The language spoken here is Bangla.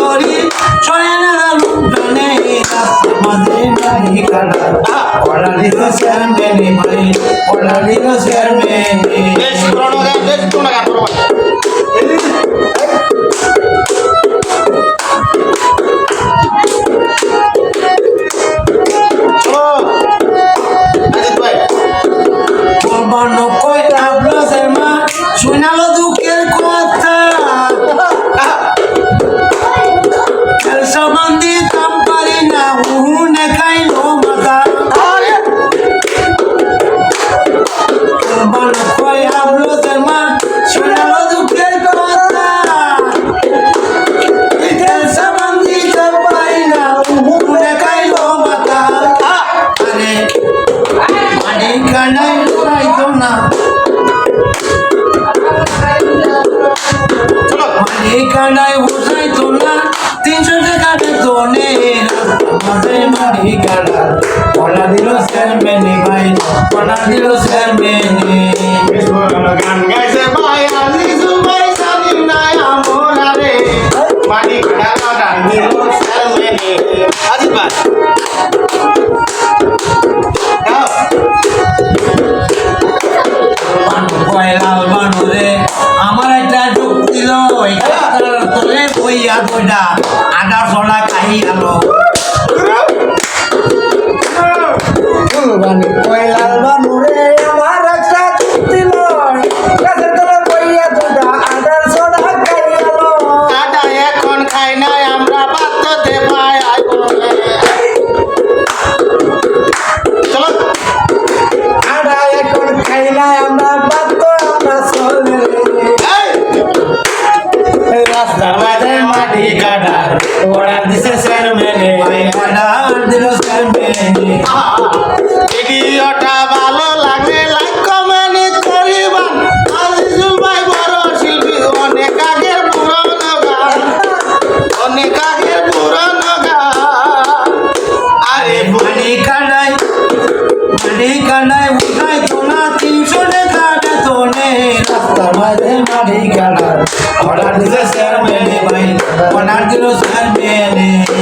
করি চলে না প্রাণে রাস্তা মাঝে নারী কাটা কড়া দিতে মানি কানাই উড়াইতো না তিনশো টাকা দিত নে মাঝে মানি কানা পড়া দিল চেয়ারম্যানে ভাই পড়া দিল বেশ পুরোনো গান গাইছে ভাই আজিজু ভাই সাদিম নাই আমরা রে মানি কাটা গান দিল সালমেনে আজিত ভাই। গাও পয়লাল বানুরে তোলে বইয়া বইটা আদা সলা খাই আলো। দাড়ি কাটার অর্ডার দিছে স্যার মেনে। অর্ডার দিল স্যার মেনে। ভিডিওটা ভালো লাগে লাইক কমেন্ট কানাই মানি কানাই উঠাই Buenos Aires.